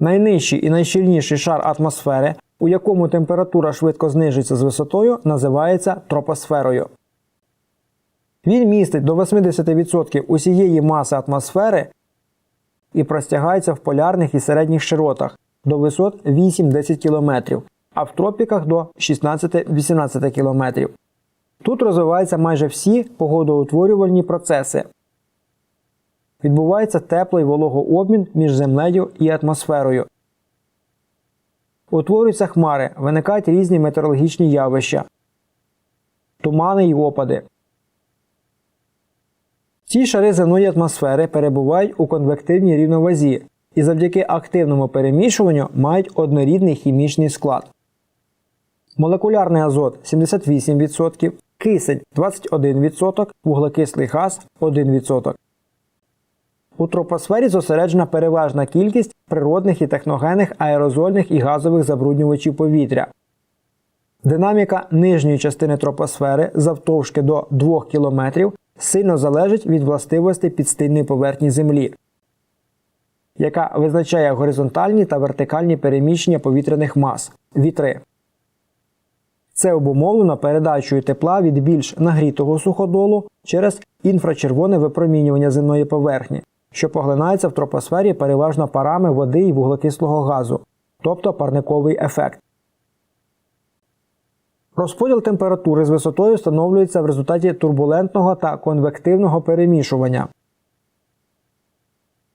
Найнижчий і найщільніший шар атмосфери, у якому температура швидко знижується з висотою, називається тропосферою. Він містить до 80% усієї маси атмосфери і простягається в полярних і середніх широтах до висот 8-10 км, а в тропіках до 16-18 км. Тут розвиваються майже всі погодоутворювальні процеси. Відбувається теплий вологообмін між землею і атмосферою. Утворюються хмари, виникають різні метеорологічні явища, тумани й опади. Ці шари земної атмосфери перебувають у конвективній рівновазі і завдяки активному перемішуванню мають однорідний хімічний склад. Молекулярний азот 78%, кисень 21%, вуглекислий газ 1%. У тропосфері зосереджена переважна кількість природних і техногенних аерозольних і газових забруднювачів повітря. Динаміка нижньої частини тропосфери завтовшки до 2 км сильно залежить від властивостей підстильної поверхні Землі, яка визначає горизонтальні та вертикальні переміщення повітряних мас вітри. Це обумовлено передачею тепла від більш нагрітого суходолу через інфрачервоне випромінювання земної поверхні, що поглинається в тропосфері переважно парами води і вуглекислого газу, тобто парниковий ефект. Розподіл температури з висотою встановлюється в результаті турбулентного та конвективного перемішування.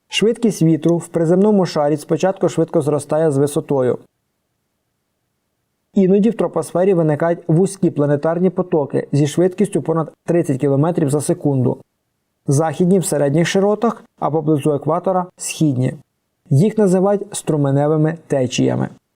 Швидкість вітру в приземному шарі спочатку швидко зростає з висотою. Іноді в тропосфері виникають вузькі планетарні потоки зі швидкістю понад 30 км за секунду. Західні в середніх широтах, а поблизу екватора східні. Їх називають струменевими течіями.